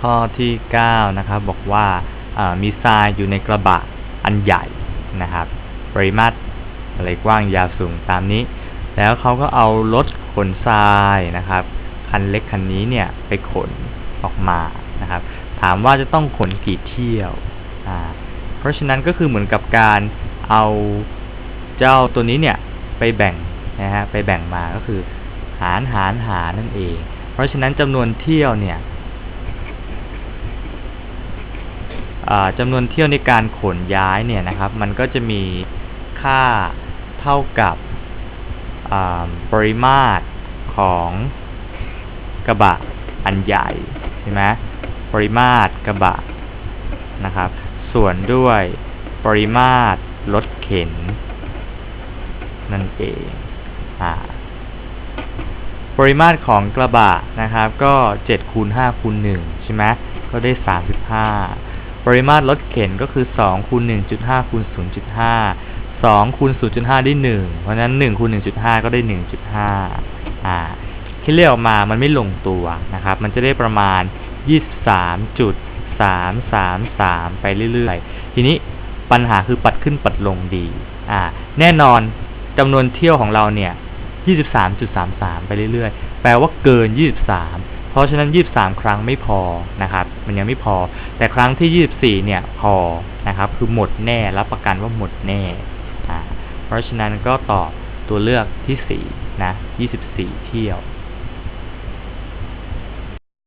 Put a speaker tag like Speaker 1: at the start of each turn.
Speaker 1: ข้อที่9นะครับบอกว่ามีทรายอยู่ในกระบะอันใหญ่นะครับ ปริมาตรอะไรกว้างยาวสูงตามนี้ แล้วเขาก็เอารถขนทรายนะครับ คันเล็กคันนี้เนี่ยไปขนออกมานะครับ ถามว่าจะต้องขนกี่เที่ยวอ่าเพราะฉะนั้นก็คือเหมือนกับการเอาเจ้าตัวนี้เนี่ยไปแบ่งนะฮะไปแบ่งมาก็คือหารหารหารนั่นเอง เพราะฉะนั้นจำนวนเที่ยวเนี่ยอ่า จำนวนเที่ยวในการขนย้ายเนี่ยนะครับ มันก็จะมีค่าเท่ากับปริมาตรของกระบะอันใหญ่ใช่ไหมปริมาตรกระบะนะครับ ส่วนด้วยปริมาตรรถเข็น นั่นเองอ่าปริมาตรของกระบะนะครับ ก็7คูณ5คูณ1ใช่ไหมก็ได้ 35 ปริมาตรรถเข็นก็คือ2คูณ1.5คูณ0.5 2คูณ0.5 ได้ 1 เพราะฉะนั้น 1คูณ1.5 ก็ได้ 1.5 อ่าคิดเลขออกมามันไม่ลงตัวนะครับ มันจะได้ประมาณ 23.333 ไปเรื่อยๆ ทีนี้ปัญหาคือปัดขึ้นปัดลงดี อ่า แน่นอนจำนวนเที่ยวของเราเนี่ย 23.33 ไปเรื่อยๆ แปลว่าเกิน 23 เพราะฉะนั้น 23 ครั้งไม่พอนะครับ มันยังไม่พอ แต่ครั้งที่ 24 เนี่ยพอนะครับ คือหมดแน่รับประกันว่าหมดแน่เพราะฉะนั้นก็ตอบตัวเลือกที่4นะ24 เที่ยว